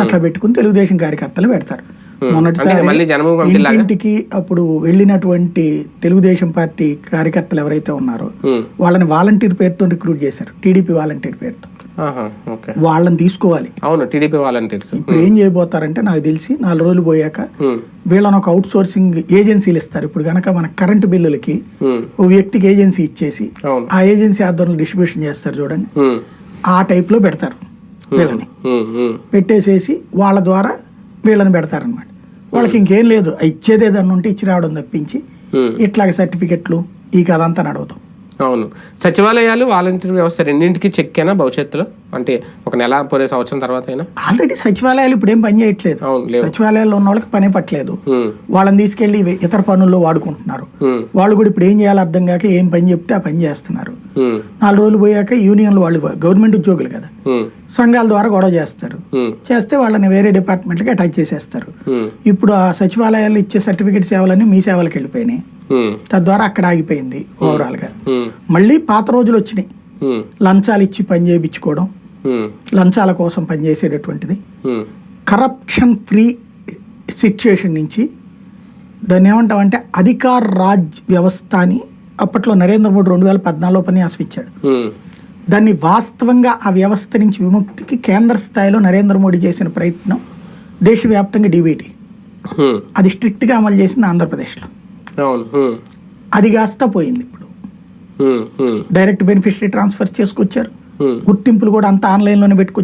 అట్లా పెట్టుకుని తెలుగుదేశం కార్యకర్తలు పెడతారు. మొన్నటిసారి కమిటీ లాగా? ఇంటింటికి అప్పుడు వెళ్ళినటువంటి తెలుగుదేశం పార్టీ కార్యకర్తలు ఎవరైతే ఉన్నారో హ్మ్. వాళ్ళని వాలంటీర్ పేరుతో రిక్రూట్ చేశారు. టీడీపీ వాలంటీర్ పేరుతో. వాళ్ళని తీసుకోవాలి. అవును టీడీపీ వాలంటీర్స్. ఇప్పుడు ఏం చేయబోతారంటే నాకు తెలిసి నాలుగు రోజులు పోయాక. వీళ్ళని ఒక అవుట్ సోర్సింగ్ ఏజెన్సీలు ఇస్తారు. ఇప్పుడు కనుక మన కరెంటు బిల్లులకి. ఓ వ్యక్తికి ఏజెన్సీ ఇచ్చేసి ఆ ఏజెన్సీ ఆధ్వర్యంలో డిస్ట్రిబ్యూషన్ చేస్తారు చూడండి. ఆ టైప్లో పెడతారు. వీళ్ళని. పెట్టేసేసి వాళ్ళ ద్వారా వీళ్ళని పెడతారనమాట వాళ్ళకి ఇంకేం లేదు. ఇచ్చేది ఏదన్నా ఉంటే ఇచ్చి రావడం తప్పించి. ఇట్లాగ సర్టిఫికెట్లు ఈ కథ అంతా నడవతాం. అవును. సచివాలయాలు వాలంటీర్ వ్యవస్థ రెండింటికి చెక్కేనా భవిష్యత్తులో? అంటే ఒక నెల పోరే సంవత్సరం తర్వాత అయినా ఆల్రెడీ సచివాలయాలు ఇప్పుడు ఏం పని చేయట్లేదు. సచివాలయాల్లో ఉన్న వాళ్ళకి పని పట్టలేదు. వాళ్ళని తీసుకెళ్ళి ఇతర పనుల్లో వాడుకుంటున్నారు. వాళ్ళు కూడా ఇప్పుడు ఏం చేయాలో అర్థం కాక ఏం పని చెప్తే ఆ పని చేస్తున్నారు. నాలుగు రోజులు పోయాక యూనియన్లు వాళ్ళు గవర్నమెంట్ ఉద్యోగులు కదా. సంఘాల ద్వారా గొడవ చేస్తారు. చేస్తే వాళ్ళని వేరే డిపార్ట్మెంట్కి అటాచ్ చేసేస్తారు. ఇప్పుడు ఆ సచివాలయాలు ఇచ్చే సర్టిఫికేట్ సేవలన్నీ మీ సేవలకు వెళ్ళిపోయినాయి. తద్వారా అక్కడ ఆగిపోయింది ఓవరాల్గా. మళ్ళీ పాత రోజులు వచ్చినాయి. లంచాలు ఇచ్చి పని చేయించుకోవడం. లంచాల కోసం పనిచేసేటటువంటిది. కరప్షన్ ఫ్రీ సిచ్యుయేషన్ నుంచి దాన్ని ఏమంటామంటే అధికార రాజ్ వ్యవస్థ అని అప్పట్లో నరేంద్ర మోడీ రెండు వేల పద్నాలుగులో ఉపన్యాసం ఇచ్చాడు. దాన్ని వాస్తవంగా ఆ వ్యవస్థ నుంచి విముక్తికి కేంద్ర స్థాయిలో నరేంద్ర మోడీ చేసిన ప్రయత్నం దేశవ్యాప్తంగా డీబీటీ. అది స్ట్రిక్ట్గా అమలు చేసింది ఆంధ్రప్రదేశ్లో. అది కాస్త పోయింది ఇప్పుడు. డైరెక్ట్ బెనిఫిషరీ ట్రాన్స్ఫర్ చేసుకొచ్చారు. గుర్తింపులు కూడా అంతా ఆన్లైన్లోనే పెట్టుకొచ్చారు